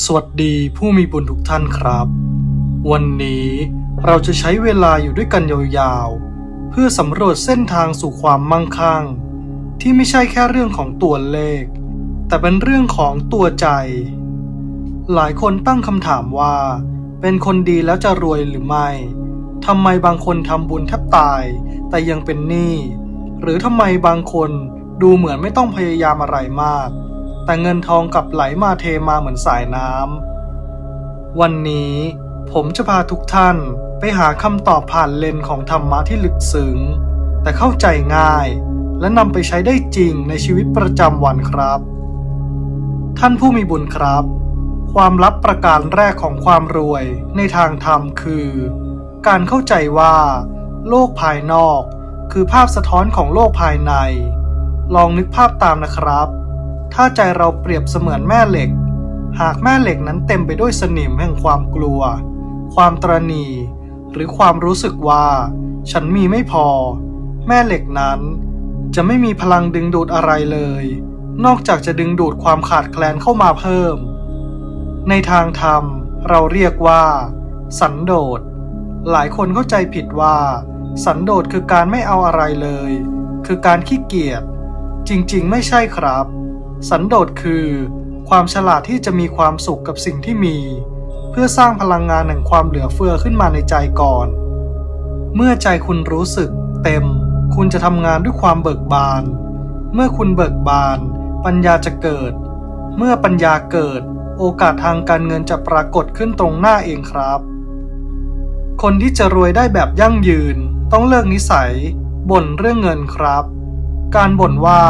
สวัสดีผู้มีบุญทุกท่านครับ วันนี้เราจะใช้เวลาอยู่ด้วยกันยาวๆ เพื่อสำรวจเส้นทางสู่ความมั่งคั่ง ที่ไม่ใช่แค่เรื่องของตัวเลข แต่เป็นเรื่องของตัวใจ หลายคนตั้งคำถามว่า เป็นคนดีแล้วจะรวยหรือไม่ทำไมบางคนทำบุญแทบตาย แต่ยังเป็นหนี้หรือทำไมบางคนดูเหมือนไม่ต้องพยายามอะไรมาก แต่เงินทองกลับไหลมาเทมาเหมือนสายน้ำ วันนี้ผมจะพาทุกท่านไปหาคำตอบผ่านเลนของธรรมะที่ลึกซึ้ง แต่เข้าใจง่าย และนำไปใช้ได้จริงในชีวิตประจำวันครับ ท่านผู้มีบุญครับ ความลับประการแรกของความรวยในทางธรรมคือ การเข้าใจว่า โลกภายนอก คือภาพสะท้อนของโลกภายใน ลองนึกภาพตามนะครับ ถ้าใจเราเปรียบเสมือนแม่เหล็ก หากแม่เหล็กนั้นเต็มไปด้วยสนิมแห่งความกลัว ความตรณี หรือความรู้สึกว่า ฉันมีไม่พอ แม่เหล็กนั้น จะไม่มีพลังดึงดูดอะไรเลย นอกจากจะดึงดูดความขาดแคลนเข้ามาเพิ่ม ในทางธรรม เราเรียกว่า สันโดษ หลายคนเข้าใจผิดว่า สันโดษคือการไม่เอาอะไรเลย คือการขี้เกียจจริงๆ ไม่ใช่ครับ สันโดษคือ ความฉลาดที่จะมีความสุขกับสิ่งที่มี เพื่อสร้างพลังงานแห่งความเหลือเฟือขึ้นมาในใจก่อน เมื่อใจคุณรู้สึก เต็ม คุณจะทำงานด้วยความเบิกบาน เมื่อคุณเบิกบาน ปัญญาจะเกิด เมื่อปัญญาเกิด โอกาสทางการเงินจะปรากฏขึ้นตรงหน้าเองครับ คนที่จะรวยได้แบบยั่งยืน ต้องเลิกนิสัยบ่นเรื่องเงินครับ การบ่นว่า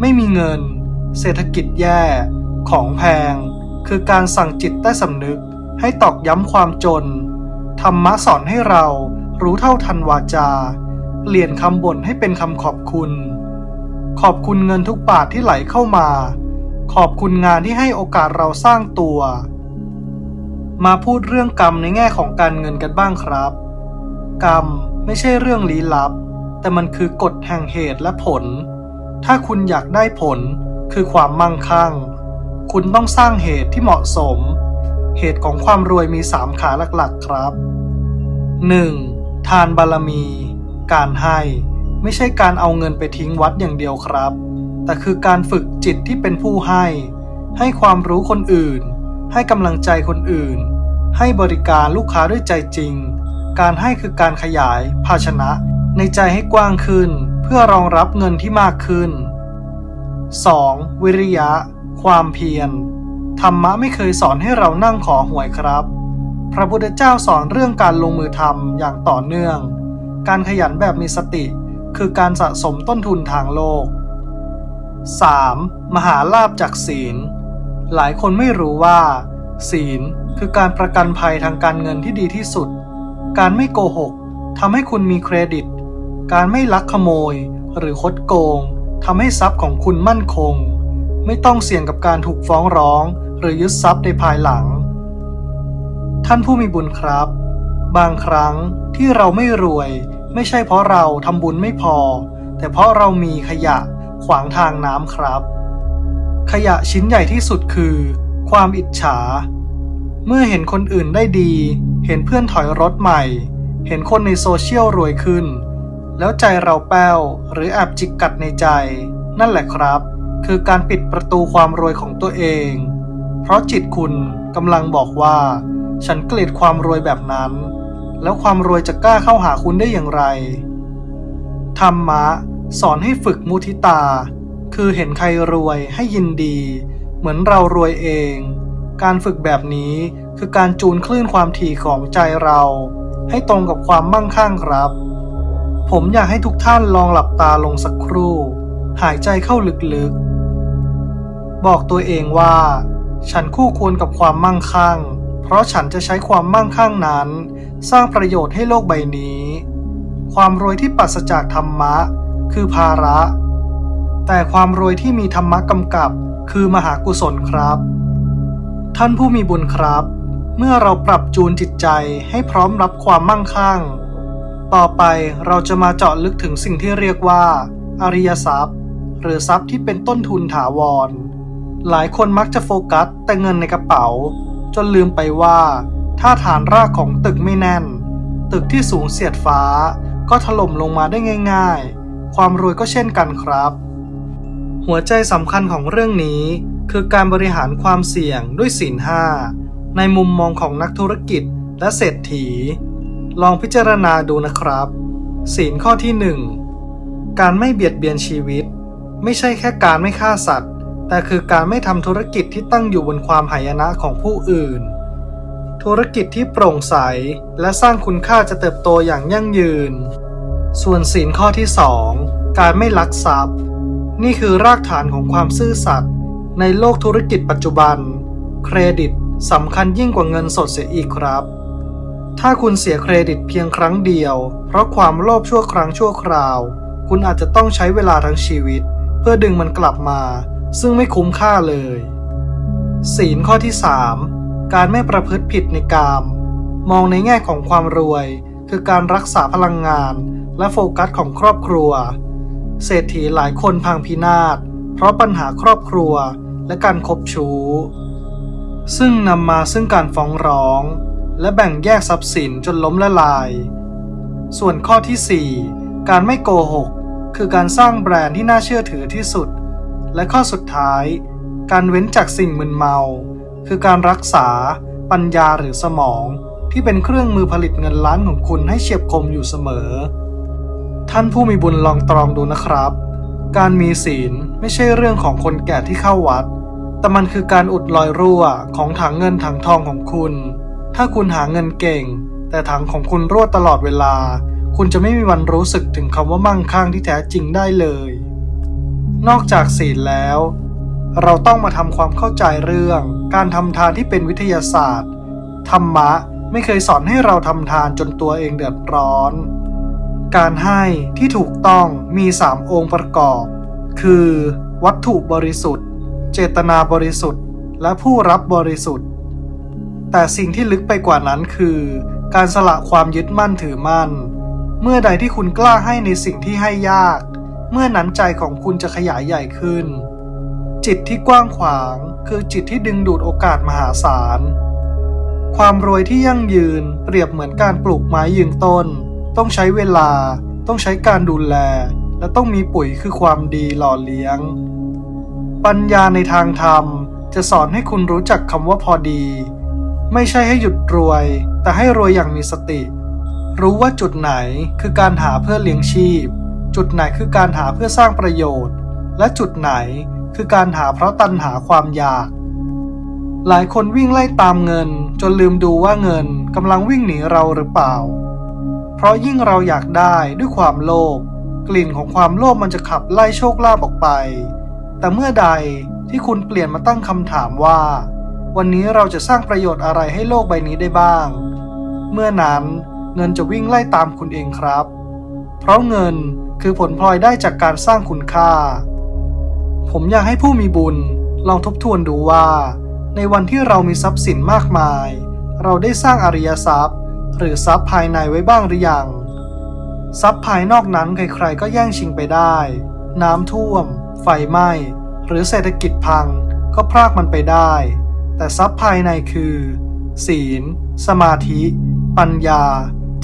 ไม่มีเงิน เศรษฐกิจแย่ ของแพง คือการสั่งจิตใต้สำนึกให้ตอกย้ำความจน ธรรมะสอนให้เรารู้เท่าทันวาจา เปลี่ยนคำบ่นให้เป็นคำขอบคุณ ขอบคุณเงินทุกบาทที่ไหลเข้ามา ขอบคุณงานที่ให้โอกาสเราสร้างตัว มาพูดเรื่องกรรมในแง่ของการเงินกันบ้างครับ กรรมไม่ใช่เรื่องลี้ลับ แต่มันคือกฎแห่งเหตุและผล ถ้าคุณอยากได้ผล คือความมั่งคั่ง คุณต้องสร้างเหตุที่เหมาะสม เหตุของความรวยมีสามขาหลักๆครับ 1. ทานบารมี การให้ไม่ใช่การเอาเงินไปทิ้งวัดอย่างเดียวครับ แต่คือการฝึกจิตที่เป็นผู้ให้ ให้ความรู้คนอื่น ให้กำลังใจคนอื่น ให้บริการลูกค้าด้วยใจจริง การให้คือการขยาย ภาชนะ ในใจให้กว้างขึ้น เพื่อรองรับเงินที่มากขึ้น 2. วิริยะ ความเพียร ธรรมะไม่เคยสอนให้เรานั่งขอหวยครับ พระพุทธเจ้าสอนเรื่องการลงมือทำอย่างต่อเนื่อง การขยันแบบมีสติ คือการสะสมต้นทุนทางโลก 3. มหาลาบจากศีล หลายคนไม่รู้ว่า ศีลคือการประกันภัยทางการเงินที่ดีที่สุด การไม่โกหกทำให้คุณมีเครดิต การไม่ลักขโมย หรือคดโกง ทำให้ทรัพย์ของคุณมั่นคง ไม่ต้องเสี่ยงกับการถูกฟ้องร้อง หรือยึดทรัพย์ในภายหลัง ท่านผู้มีบุญครับ บางครั้งที่เราไม่รวย ไม่ใช่เพราะเราทำบุญไม่พอ แต่เพราะเรามีขยะขวางทางน้ำครับ ขยะชิ้นใหญ่ที่สุดคือ ความอิจฉา เมื่อเห็นคนอื่นได้ดี เห็นเพื่อนถอยรถใหม่ เห็นคนในโซเชียลรวยขึ้น แล้วใจเราแป้วหรือแอบจิกกัดในใจ นั่นแหละครับ คือการปิดประตูความรวยของตัวเอง เพราะจิตคุณกำลังบอกว่า ฉันเกลียดความรวยแบบนั้น แล้วความรวยจะกล้าเข้าหาคุณได้อย่างไร ธรรมะ สอนให้ฝึกมุทิตา คือเห็นใครรวยให้ยินดี เหมือนเรารวยเอง การฝึกแบบนี้คือการจูนคลื่นความถี่ของใจเรา ให้ตรงกับความมั่งคั่งครับ ผมอยากให้ทุกท่านลองหลับตาลงสักครู่ หายใจเข้าลึกๆ บอกตัวเองว่า ฉันคู่ควรกับความมั่งคั่ง เพราะฉันจะใช้ความมั่งคั่งนั้น สร้างประโยชน์ให้โลกใบนี้ ความรวยที่ปราศจากธรรมะ คือภาระ แต่ความรวยที่มีธรรมะกำกับ คือมหากุศลครับ ท่านผู้มีบุญครับ เมื่อเราปรับจูนจิตใจให้พร้อมรับความมั่งคั่ง ต่อไปเราจะมาเจาะลึกถึงสิ่งที่เรียกว่า อริยทรัพย์ หรือทรัพย์ที่เป็นต้นทุนถาวร หลายคนมักจะโฟกัสแต่เงินในกระเป๋า จนลืมไปว่า ถ้าฐานรากของตึกไม่แน่น ตึกที่สูงเสียดฟ้า ก็ถล่มลงมาได้ง่าย ๆ ความรวยก็เช่นกันครับ หัวใจสำคัญของเรื่องนี้ คือการบริหารความเสี่ยงด้วยศีลห้าในมุมมองของนักธุรกิจและเศรษฐี ลองพิจารณาดูนะครับ ศีลข้อที่หนึ่งการไม่เบียดเบียนชีวิต ไม่ใช่แค่การไม่ฆ่าสัตว์ แต่คือการไม่ทำธุรกิจที่ตั้งอยู่บนความหายนะของผู้อื่น ธุรกิจที่โปร่งใส และสร้างคุณค่าจะเติบโตอย่างยั่งยืน ส่วนศีลข้อที่ 2 การไม่ลักทรัพย์ นี่คือรากฐานของความซื่อสัตย์ในโลกธุรกิจปัจจุบัน เครดิตสำคัญยิ่งกว่าเงินสดเสียอีกครับ ถ้าคุณเสียเครดิตเพียงครั้งเดียว เพราะความโลภชั่วครั้งชั่วคราว คุณอาจจะต้องใช้เวลาทั้งชีวิต เพื่อดึงมันกลับมา ซึ่งไม่คุ้มค่าเลย ศีลข้อที่ 3 การไม่ประพฤติผิดในกาม มองในแง่ของความรวย คือการรักษาพลังงาน และโฟกัสของครอบครัว เศรษฐีหลายคนพังพินาศ เพราะปัญหาครอบครัวและการคบชู้ ซึ่งนำมาซึ่งการฟ้องร้อง และแบ่งแยกทรัพย์สินจนล้มละลาย ส่วนข้อที่ 4 การไม่โกหก คือการสร้างแบรนด์ที่น่าเชื่อถือที่สุด และข้อสุดท้าย การเว้นจากสิ่งมึนเมา คือการรักษา ปัญญาหรือสมอง ที่เป็นเครื่องมือผลิตเงินล้านของคุณให้เฉียบคมอยู่เสมอ ท่านผู้มีบุญลองตรองดูนะครับ การมีศีลไม่ใช่เรื่องของคนแก่ที่เข้าวัด แต่มันคือการอุดรอยรั่วของถังเงินถังทองของคุณ ถ้าคุณหาเงินเก่ง แต่ถังของคุณรั่วตลอดเวลา คุณจะไม่มีวันรู้สึกถึงคำว่ามั่งคั่งที่แท้จริงได้เลย นอกจากศีลแล้ว เราต้องมาทำความเข้าใจเรื่องการทำทานที่เป็นวิทยาศาสตร์ ธรรมะไม่เคยสอนให้เราทำทานจนตัวเองเดือดร้อน การให้ที่ถูกต้องมีสามองค์ประกอบ คือ วัตถุบริสุทธิ์ เจตนาบริสุทธิ์ และผู้รับบริสุทธิ์ แต่สิ่งที่ลึกไปกว่านั้นคือ การสละความยึดมั่นถือมั่น เมื่อใดที่คุณกล้าให้ในสิ่งที่ให้ยาก เมื่อนั้นใจของคุณจะขยายใหญ่ขึ้น จิตที่กว้างขวางคือจิตที่ดึงดูดโอกาสมหาศาล ความรวยที่ยั่งยืนเปรียบเหมือนการปลูกไม้ยืนต้น ต้องใช้เวลา ต้องใช้การดูแล และต้องมีปุ๋ยคือความดีหล่อเลี้ยง ปัญญาในทางธรรมจะสอนให้คุณรู้จักคำว่าพอดี ไม่ใช่ให้หยุดรวย แต่ให้รวยอย่างมีสติ รู้ว่าจุดไหนคือการหาเพื่อเลี้ยงชีพ จุดไหนคือการหาเพื่อสร้างประโยชน์ และจุดไหนคือการหาเพราะตัณหาความอยาก หลายคนวิ่งไล่ตามเงิน จนลืมดูว่าเงินกำลังวิ่งหนีเราหรือเปล่า เพราะยิ่งเราอยากได้ด้วยความโลภกลิ่นของความโลภมันจะขับไล่โชคลาภออกไป แต่เมื่อใดที่คุณเปลี่ยนมาตั้งคำถามว่า วันนี้เราจะสร้างประโยชน์อะไรให้โลกใบนี้ได้บ้าง เมื่อนั้นเงินจะวิ่งไล่ตามคุณเองครับ เพราะเงินคือผลพลอยได้จากการสร้างคุณค่า ผมอยากให้ผู้มีบุญลองทบทวนดูว่า ในวันที่เรามีทรัพย์สินมากมาย เราได้สร้างอริยทรัพย์ หรือทรัพย์ภายในไว้บ้างหรือยัง ทรัพย์ภายนอกนั้นใครๆก็แย่งชิงไปได้ น้ำท่วม ไฟไหม้ หรือเศรษฐกิจพังก็พรากมันไปได้ แต่ทรัพย์ภายในคือ ศีล สมาธิ ปัญญา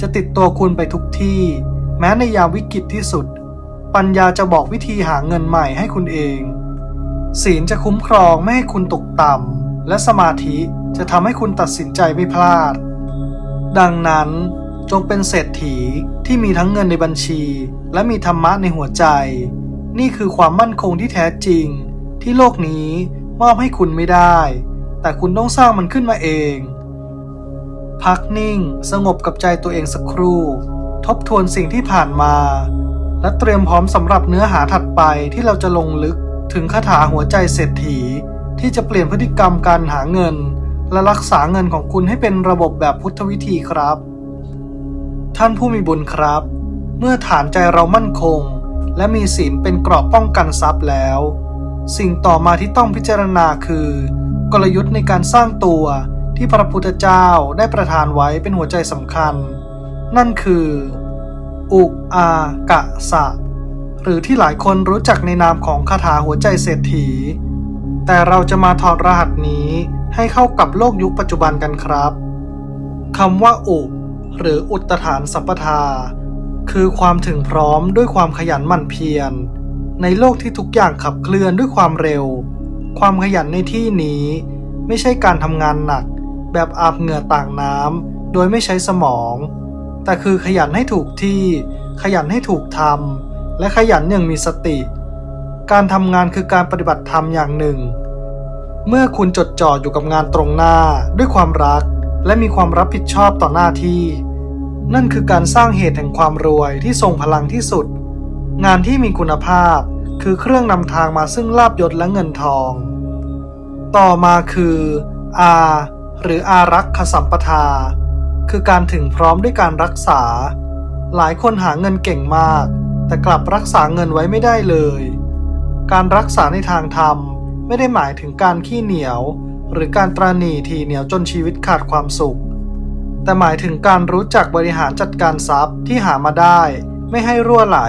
จะติดตัวคุณไปทุกที่ แม้ในยามวิกฤตที่สุด ปัญญาจะบอกวิธีหาเงินใหม่ให้คุณเอง ศีลจะคุ้มครองไม่ให้คุณตกต่ำ และสมาธิจะทำให้คุณตัดสินใจไม่พลาด ดังนั้นจงเป็นเศรษฐีที่มีทั้งเงินในบัญชี และมีธรรมะในหัวใจ นี่คือความมั่นคงที่แท้จริง ที่โลกนี้มอบให้คุณไม่ได้ แต่คุณต้องสร้างมันขึ้นมาเอง พักนิ่ง สงบกับใจตัวเองสักครู่ ทบทวนสิ่งที่ผ่านมา และเตรียมพร้อมสำหรับเนื้อหาถัดไปที่เราจะลงลึกถึงคาถาหัวใจเศรษฐี ที่จะเปลี่ยนพฤติกรรมการหาเงิน และรักษาเงินของคุณให้เป็นระบบแบบพุทธวิธีครับ ท่านผู้มีบุญครับ เมื่อฐานใจเรามั่นคง และมีศีลเป็นเกราะป้องกันทรัพย์แล้ว สิ่งต่อมาที่ต้องพิจารณาคือ กลยุทธ์ในการสร้างตัวที่พระพุทธเจ้าได้ประทานไว้เป็นหัวใจสำคัญ นั่นคือ อุอากะสะ หรือที่หลายคนรู้จักในนามของคาถาหัวใจเศรษฐี แต่เราจะมาถอดรหัสนี้ให้เข้ากับโลกยุคปัจจุบันกันครับคำว่าอุหรืออุตฐานสัมปทา คือความถึงพร้อมด้วยความขยันหมั่นเพียร ในโลกที่ทุกอย่างขับเคลื่อนด้วยความเร็ว ความขยันในที่นี้ ไม่ใช่การทำงานหนัก แบบอาบเหงื่อต่างน้ำโดยไม่ใช้สมอง แต่คือขยันให้ถูกที่ ขยันให้ถูกทำและขยันอย่างมีสติ การทำงานคือการปฏิบัติธรรมอย่างหนึ่ง เมื่อคุณจดจ่ออยู่กับงานตรงหน้าด้วยความรัก และมีความรับผิดชอบต่อหน้าที่ นั่นคือการสร้างเหตุแห่งความรวยที่ทรงพลังที่สุด งานที่มีคุณภาพ คือเครื่องนำทางมาซึ่งลาบยศและเงินทอง ต่อมาคือ อาหรืออารักขสัมปทา คือการถึงพร้อมด้วยการรักษา หลายคนหาเงินเก่งมาก แต่กลับรักษาเงินไว้ไม่ได้เลย การรักษาในทางธรรมไม่ได้หมายถึงการขี้เหนียว หรือการตราหนีทีเหนียวจนชีวิตขาดความสุข แต่หมายถึงการรู้จักบริหารจัดการทรัพย์ที่หามาได้ ไม่ให้รั่วไหล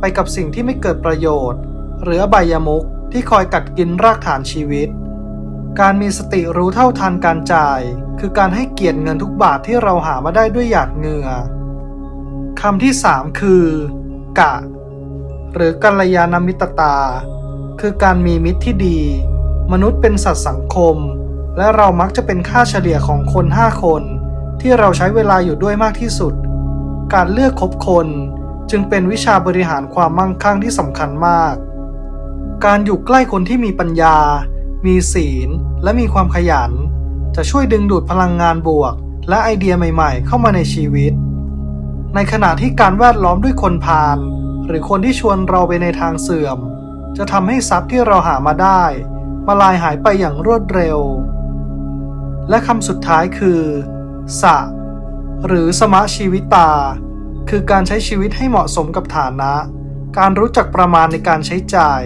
ไปกับสิ่งที่ไม่เกิดประโยชน์ หรืออบายมุขที่คอยกัดกินรากฐานชีวิต การมีสติรู้เท่าทันการจ่าย คือการให้เกียรติเงินทุกบาทที่เราหามาได้ด้วยหยาดเหงื่อคำที่สามคือ กะ หรือกัลยาณมิตรตา คือการมีมิตรที่ดี มนุษย์เป็นสัตว์สังคม และเรามักจะเป็นค่าเฉลี่ยของคนห้าคน ที่เราใช้เวลาอยู่ด้วยมากที่สุด การเลือกคบคน จึงเป็นวิชาบริหารความมั่งคั่งที่สำคัญมาก การอยู่ใกล้คนที่มีปัญญา มีศีล และมีความขยัน จะช่วยดึงดูดพลังงานบวก และไอเดียใหม่ๆ เข้ามาในชีวิต ในขณะที่การแวดล้อมด้วยคนพาลหรือคนที่ชวนเราไปในทางเสื่อม จะทำให้ทรัพย์ที่เราหามาได้ มาลายหายไปอย่างรวดเร็ว และคำสุดท้ายคือสะหรือสมะชีวิตา คือการใช้ชีวิตให้เหมาะสมกับฐานะ การรู้จักประมาณในการใช้จ่าย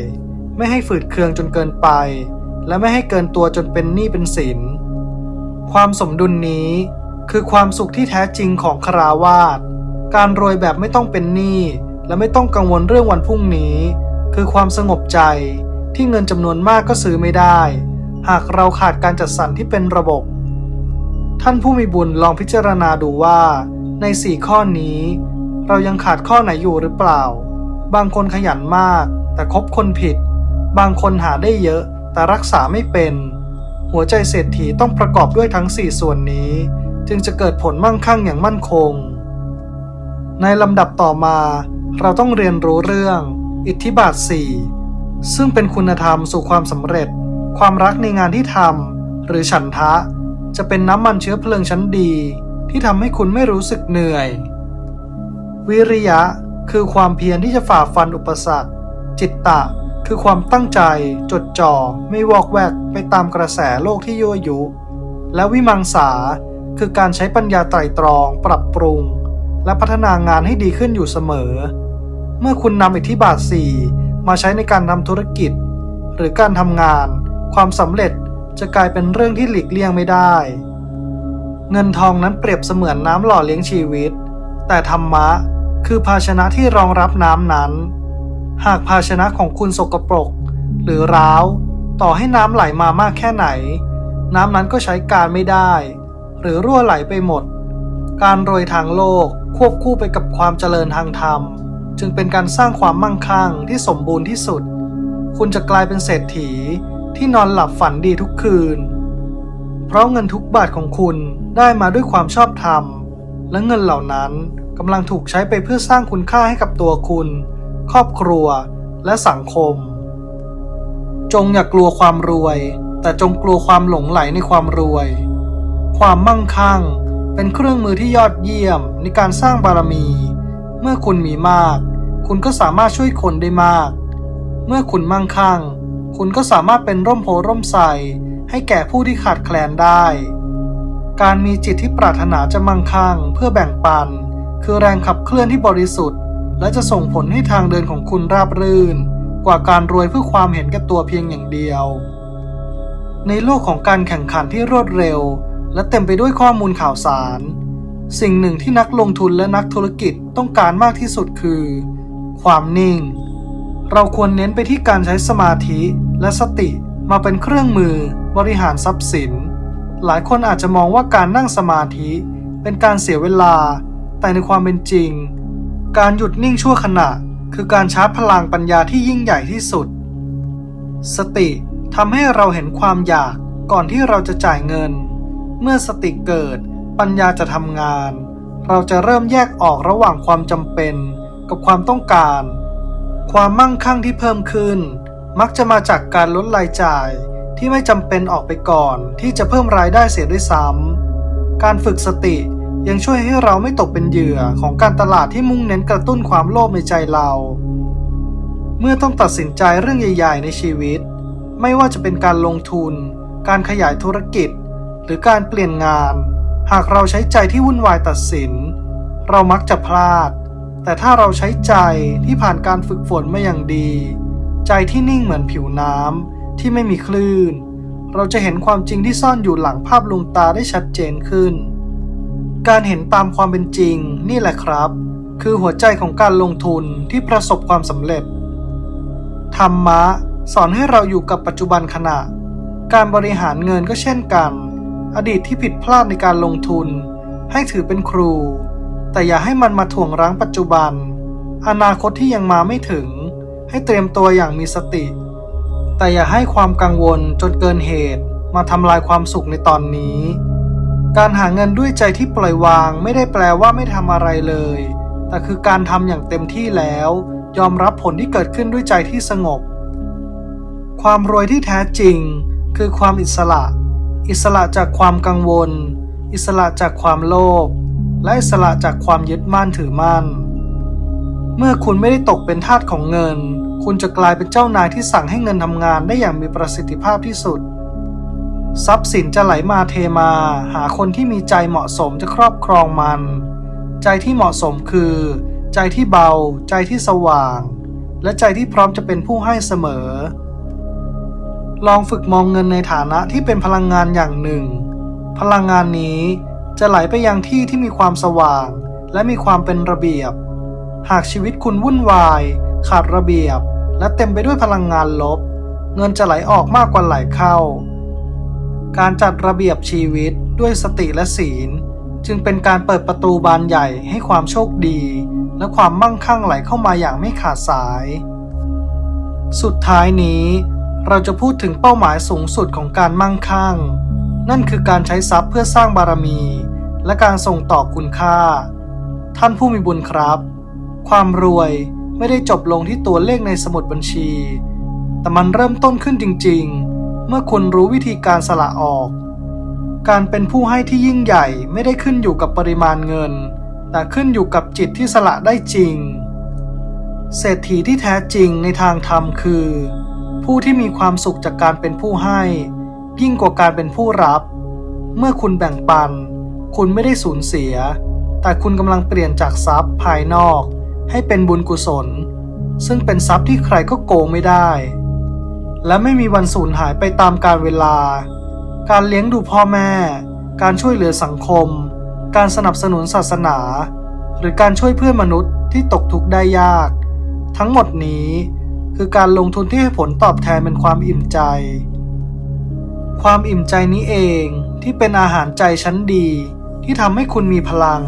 ไม่ให้ฝืดเคืองจนเกินไป และไม่ให้เกินตัวจนเป็นหนี้เป็นสิน ความสมดุลนี้ คือความสุขที่แท้จริงของคราวาสการรวยแบบไม่ต้องเป็นหนี้และไม่ต้องกังวลเรื่องวันพรุ่งนี้ คือความสงบใจที่เงินจำนวนมากก็ซื้อไม่ได้ หากเราขาดการจัดสรรที่เป็นระบบ ท่านผู้มีบุญลองพิจารณาดูว่า ในสี่ข้อนี้ เรายังขาดข้อไหนอยู่หรือเปล่า บางคนขยันมาก แต่คบคนผิด บางคนหาได้เยอะแต่รักษาไม่เป็น หัวใจเศรษฐีต้องประกอบด้วยทั้ง 4 ส่วนนี้ จึงจะเกิดผลมั่งคั่งอย่างมั่นคง ในลำดับต่อมา เราต้องเรียนรู้เรื่อง อิทธิบาท 4 ซึ่งเป็นคุณธรรมสู่ความสำเร็จ ความรักในงานที่ทำหรือฉันทะ จะเป็นน้ำมันเชื้อเพลิงชั้นดี ที่ทำให้คุณไม่รู้สึกเหนื่อย วิริยะคือความเพียรที่จะฝ่าฟันอุปสรรค จิตตะ คือความตั้งใจ จดจ่อ ไม่วอกแวกไปตามกระแสโลกที่ยั่วยุ และวิมังสา คือการใช้ปัญญาไตรตรอง ปรับปรุง และพัฒนางานให้ดีขึ้นอยู่เสมอ เมื่อคุณนำอิทธิบาท 4 มาใช้ในการทำธุรกิจ หรือการทำงาน ความสำเร็จจะกลายเป็นเรื่องที่หลีกเลี่ยงไม่ได้ เงินทองนั้นเปรียบเสมือนน้ำหล่อเลี้ยงชีวิต แต่ธรรมะคือภาชนะที่รองรับน้ำนั้น หากภาชนะของคุณสกปรก หรือร้าว ต่อให้น้ำไหลมามากแค่ไหน น้ำนั้นก็ใช้การไม่ได้ หรือรั่วไหลไปหมด การโรยทางโลกควบคู่ไปกับความเจริญทางธรรม จึงเป็นการสร้างความมั่งคั่งที่สมบูรณ์ที่สุด คุณจะกลายเป็นเศรษฐีที่นอนหลับฝันดีทุกคืน เพราะเงินทุกบาทของคุณได้มาด้วยความชอบธรรม และเงินเหล่านั้นกำลังถูกใช้ไปเพื่อสร้างคุณค่าให้กับตัวคุณ ครอบครัว และสังคม จงอย่ากลัวความรวย แต่จงกลัวความหลงไหลในความรวย ความมั่งคั่ง เป็นเครื่องมือที่ยอดเยี่ยมในการสร้างบารมี เมื่อคุณมีมาก คุณก็สามารถช่วยคนได้มาก เมื่อคุณมั่งคั่ง คุณก็สามารถเป็นร่มโพร่มใสให้แก่ผู้ที่ขาดแคลนได้ การมีจิตที่ปรารถนาจะมั่งคั่งเพื่อแบ่งปัน คือแรงขับเคลื่อนที่บริสุทธิ์ และจะส่งผลให้ทางเดินของคุณราบรื่น กว่าการรวยเพื่อความเห็นแก่ตัวเพียงอย่างเดียว ในโลกของการแข่งขันที่รวดเร็ว และเต็มไปด้วยข้อมูลข่าวสาร สิ่งหนึ่งที่นักลงทุนและนักธุรกิจต้องการมากที่สุดคือ ความนิ่ง เราควรเน้นไปที่การใช้สมาธิและสติมาเป็นเครื่องมือบริหารทรัพย์สิน หลายคนอาจจะมองว่าการนั่งสมาธิเป็นการเสียเวลา แต่ในความเป็นจริง การหยุดนิ่งชั่วขณะ คือการชาร์จพลังปัญญาที่ยิ่งใหญ่ที่สุด สติทำให้เราเห็นความอยากก่อนที่เราจะจ่ายเงิน เมื่อสติเกิด ปัญญาจะทำงาน เราจะเริ่มแยกออกระหว่างความจำเป็น กับความต้องการ ความมั่งคั่งที่เพิ่มขึ้น มักจะมาจากการลดรายจ่าย ที่ไม่จำเป็นออกไปก่อนที่จะเพิ่มรายได้เสียด้วยซ้ำการฝึกสติยังช่วยให้เราไม่ตกเป็นเหยื่อของการตลาดที่มุ่งเน้นกระตุ้นความโลภในใจเรา เมื่อต้องตัดสินใจเรื่องใหญ่ ๆ ในชีวิต ไม่ว่าจะเป็นการลงทุน การขยายธุรกิจ หรือการเปลี่ยนงาน หากเราใช้ใจที่วุ่นวายตัดสิน เรามักจะพลาด แต่ถ้าเราใช้ใจที่ผ่านการฝึกฝนมาอย่างดี ใจที่นิ่งเหมือนผิวน้ำ ที่ไม่มีคลื่น เราจะเห็นความจริงที่ซ่อนอยู่หลังภาพลวงตาได้ชัดเจนขึ้น การเห็นตามความเป็นจริงนี่แหละครับ คือหัวใจของการลงทุนที่ประสบความสำเร็จ ธรรมะสอนให้เราอยู่กับปัจจุบันขณะ การบริหารเงินก็เช่นกัน อดีตที่ผิดพลาดในการลงทุน ให้ถือเป็นครู แต่อย่าให้มันมาถ่วงรั้งปัจจุบัน อนาคตที่ยังมาไม่ถึง ให้เตรียมตัวอย่างมีสติ แต่อย่าให้ความกังวลจนเกินเหตุมาทำลายความสุขในตอนนี้ การหาเงินด้วยใจที่ปล่อยวางไม่ได้แปลว่าไม่ทำอะไรเลย แต่คือการทำอย่างเต็มที่แล้ว ยอมรับผลที่เกิดขึ้นด้วยใจที่สงบ ความรวยที่แท้จริง คือความอิสระ อิสระจากความกังวล อิสระจากความโลภ และอิสระจากความยึดมั่นถือมั่น เมื่อคุณไม่ได้ตกเป็นทาสของเงิน คุณจะกลายเป็นเจ้านายที่สั่งให้เงินทำงานได้อย่างมีประสิทธิภาพที่สุด ทรัพย์สินจะไหลมาเทมา หาคนที่มีใจเหมาะสมจะครอบครองมัน ใจที่เหมาะสมคือ ใจที่เบา ใจที่สว่าง และใจที่พร้อมจะเป็นผู้ให้เสมอ ลองฝึกมองเงินในฐานะที่เป็นพลังงานอย่างหนึ่ง พลังงานนี้จะไหลไปยังที่ที่มีความสว่าง และมีความเป็นระเบียบ หากชีวิตคุณวุ่นวาย ขาดระเบียบ และเต็มไปด้วยพลังงานลบ เงินจะไหลออกมากกว่าไหลเข้า การจัดระเบียบชีวิตด้วยสติและศีล จึงเป็นการเปิดประตูบานใหญ่ให้ความโชคดี และความมั่งคั่งไหลเข้ามาอย่างไม่ขาดสาย สุดท้ายนี้เราจะพูดถึงเป้าหมายสูงสุดของการมั่งคั่ง นั่นคือการใช้ทรัพย์เพื่อสร้างบารมี และการส่งต่อคุณค่า ท่านผู้มีบุญครับ ความรวย ไม่ได้จบลงที่ตัวเลขในสมุดบัญชี แต่มันเริ่มต้นขึ้นจริง ๆ เมื่อคุณรู้วิธีการสละออก การเป็นผู้ให้ที่ยิ่งใหญ่ไม่ได้ขึ้นอยู่กับปริมาณเงิน แต่ขึ้นอยู่กับจิตที่สละได้จริง เศรษฐีที่แท้จริงในทางธรรมคือ ผู้ที่มีความสุขจากการเป็นผู้ให้ ยิ่งกว่าการเป็นผู้รับ เมื่อคุณแบ่งปัน คุณไม่ได้สูญเสียแต่คุณกำลังเปลี่ยนจากทรัพย์ภายนอก ให้เป็นบุญกุศล ซึ่งเป็นทรัพย์ที่ใครก็โกงไม่ได้ และไม่มีวันสูญหายไปตามกาลเวลา การเลี้ยงดูพ่อแม่ การช่วยเหลือสังคม การสนับสนุนศาสนา หรือการช่วยเพื่อนมนุษย์ที่ตกทุกข์ได้ยาก ทั้งหมดนี้คือการลงทุนที่ให้ผลตอบแทนเป็นความอิ่มใจ ความอิ่มใจนี้เองที่เป็นอาหารใจชั้นดีที่ทำให้คุณมีพลัง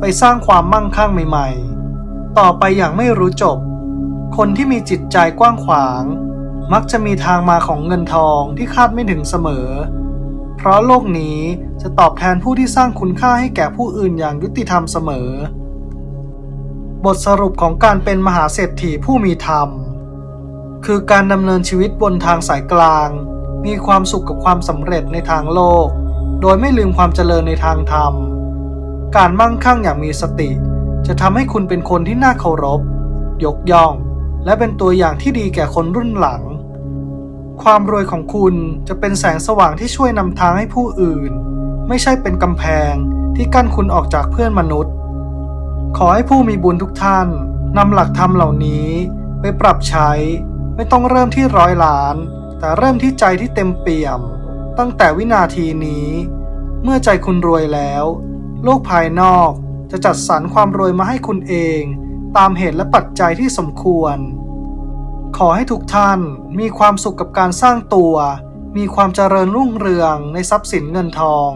ไปสร้างความมั่งคั่งใหม่ ๆ ต่อไปอย่างไม่รู้จบ คนที่มีจิตใจกว้างขวาง มักจะมีทางมาของเงินทองที่คาดไม่ถึงเสมอ เพราะโลกนี้จะตอบแทนผู้ที่สร้างคุณค่าให้แก่ผู้อื่นอย่างยุติธรรมเสมอ บทสรุปของการเป็นมหาเศรษฐีผู้มีธรรม คือการดำเนินชีวิตบนทางสายกลาง มีความสุขกับความสำเร็จในทางโลก โดยไม่ลืมความเจริญในทางธรรม การมั่งคั่งอย่างมีสติ จะทำให้คุณเป็นคนที่น่าเคารพ ยกย่อง และเป็นตัวอย่างที่ดีแก่คนรุ่นหลัง ความรวยของคุณจะเป็นแสงสว่างที่ช่วยนำทางให้ผู้อื่น ไม่ใช่เป็นกำแพงที่กั้นคุณออกจากเพื่อนมนุษย์ ขอให้ผู้มีบุญทุกท่านนำหลักธรรมเหล่านี้ไปปรับใช้ ไม่ต้องเริ่มที่ร้อยล้าน แต่เริ่มที่ใจที่เต็มเปี่ยม ตั้งแต่วินาทีนี้ เมื่อใจคุณรวยแล้ว โลกภายนอก จะจัดสรรความรวยมาให้คุณเอง ตามเหตุและปัจจัยที่สมควร ขอให้ทุกท่านมีความสุขกับการสร้างตัว มีความเจริญรุ่งเรืองในทรัพย์สินเงินทอง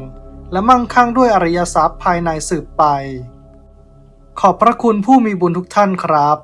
และมั่งคั่งด้วยอริยทรัพย์ภายในสืบไป ขอบพระคุณผู้มีบุญทุกท่านครับ